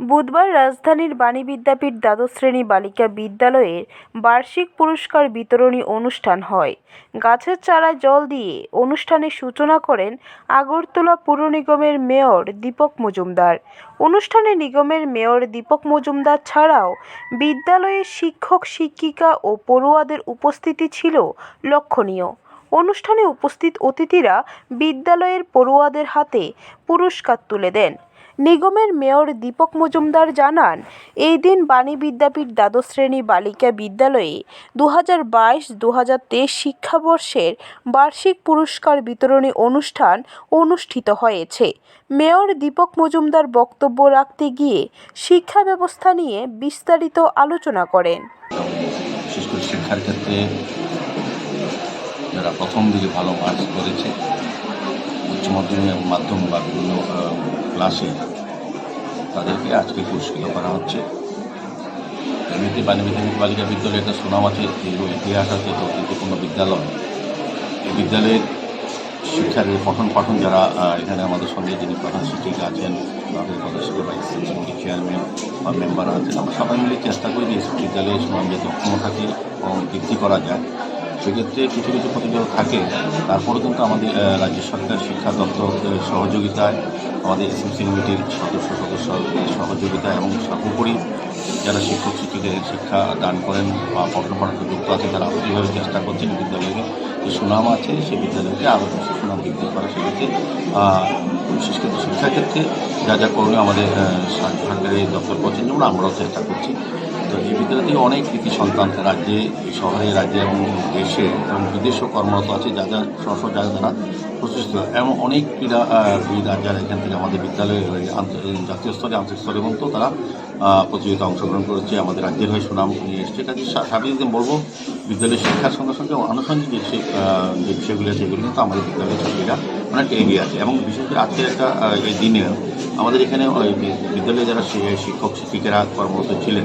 বুধবার রাজধানীর বাণী বিদ্যাপীঠ দ্বাদশ শ্রেণি বালিকা বিদ্যালয়ের বার্ষিক পুরস্কার বিতরণী অনুষ্ঠান হয়। গাছের চারায় জল দিয়ে অনুষ্ঠানের সূচনা করেন আগরতলা পুর নিগমের মেয়র দীপক মজুমদার। অনুষ্ঠানে নিগমের মেয়র দীপক মজুমদার ছাড়াও বিদ্যালয়ের শিক্ষক, শিক্ষিকা ও পড়ুয়াদের উপস্থিতি ছিল লক্ষণীয়। অনুষ্ঠানে উপস্থিত অতিথিরা বিদ্যালয়ের পড়ুয়াদের হাতে পুরস্কার তুলে দেন। নিগমের মেয়র দীপক মজুমদার জানান, এই দিন বাণী বিদ্যাপীঠ দ্বাদশ শ্রেণি বালিকা বিদ্যালয়ে দু হাজার বাইশ দু হাজার তেইশ শিক্ষাবর্ষের বার্ষিক পুরস্কার বিতরণী অনুষ্ঠান অনুষ্ঠিত হয়েছে। মেয়র দীপক মজুমদার বক্তব্য রাখতে গিয়ে শিক্ষা ব্যবস্থা নিয়ে বিস্তারিত আলোচনা করেন। শিক্ষার ক্ষেত্রে যারা প্রথম দিকে ভালো মার্কস করেছে, উচ্চ মাধ্যমিক এবং মাধ্যমিক বা বিভিন্ন ক্লাসে তাদেরকে আজকে পুরস্কৃত করা হচ্ছে। এমনিতে বাণী বিদ্যাপীঠ বালিকা বিদ্যালয়ে একটা সুনাম আছে, দীর্ঘ ইতিহাস আছে, তো ঐতিহ্যপূর্ণ বিদ্যালয়। এই বিদ্যালয়ের শিক্ষার পঠন পাঠন যারা এখানে আমাদের সঙ্গে যিনি প্রধান শিক্ষিকা আছেন আমাদের সদস্য ভাইস কমিটি চেয়ারম্যান বা মেম্বার আছেন, আমরা সবাই মিলে চেষ্টা করি যে বিদ্যালয়ের সুনাম যাতে অক্ষম থাকে এবং বৃদ্ধি করা যায়। সেক্ষেত্রে কিছু কিছু প্রতিযোগিতা থাকে, তারপরেও কিন্তু আমাদের রাজ্য সরকার শিক্ষা দপ্তরের সহযোগিতায় আমাদের এসএমসি কমিটির সদস্য সদস্য সহযোগিতা এবং সর্বোপরি যারা শিক্ষক, শিক্ষিকাদের শিক্ষা দান করেন বা পাঠনে যুক্ত আছে, তারা এইভাবে চেষ্টা করছেন বিদ্যালয়কে। যে সুনাম আছে, সেই বিদ্যালয়কে আরও বেশি সুনাম বৃদ্ধি করা সেক্ষেত্রে বিশেষ করে শিক্ষাক্ষেত্রে যা যা করণীয় আমাদের সরকারের সরকারি দপ্তর করছেন যেমন আমরাও চেষ্টা করছি। তো এই বিদ্যালয় থেকে অনেক কৃতি সন্তান রাজ্যে, শহরে, রাজ্যে এবং দেশে এবং বিদেশেও কর্মরত আছে, যা যা স্ব জায়গা তারা প্রতিষ্ঠিত। এবং অনেক ক্রীড়াবিদ আর যারা এখান থেকে আমাদের বিদ্যালয়ে জাতীয় স্তরে আন্তর্জাতিক স্তরে এবং তো তারা প্রতিযোগিতা অংশগ্রহণ করেছে, আমাদের রাজ্যের হয়ে সুনাম নিয়ে এসছে। কাজে স্বাভাবিক বলব, বিদ্যালয়ের শিক্ষার সঙ্গে সঙ্গে আনুষঙ্গিক যে যে বিষয়গুলি আছে, এগুলো কিন্তু আমাদের বিদ্যালয়ের ছাত্রীরা অনেকটা এগিয়ে আছে। এবং বিশেষ করে আজকের একটা এই দিনে আমাদের এখানে বিদ্যালয়ে যারা শিক্ষক, শিক্ষিকারা কর্মরত ছিলেন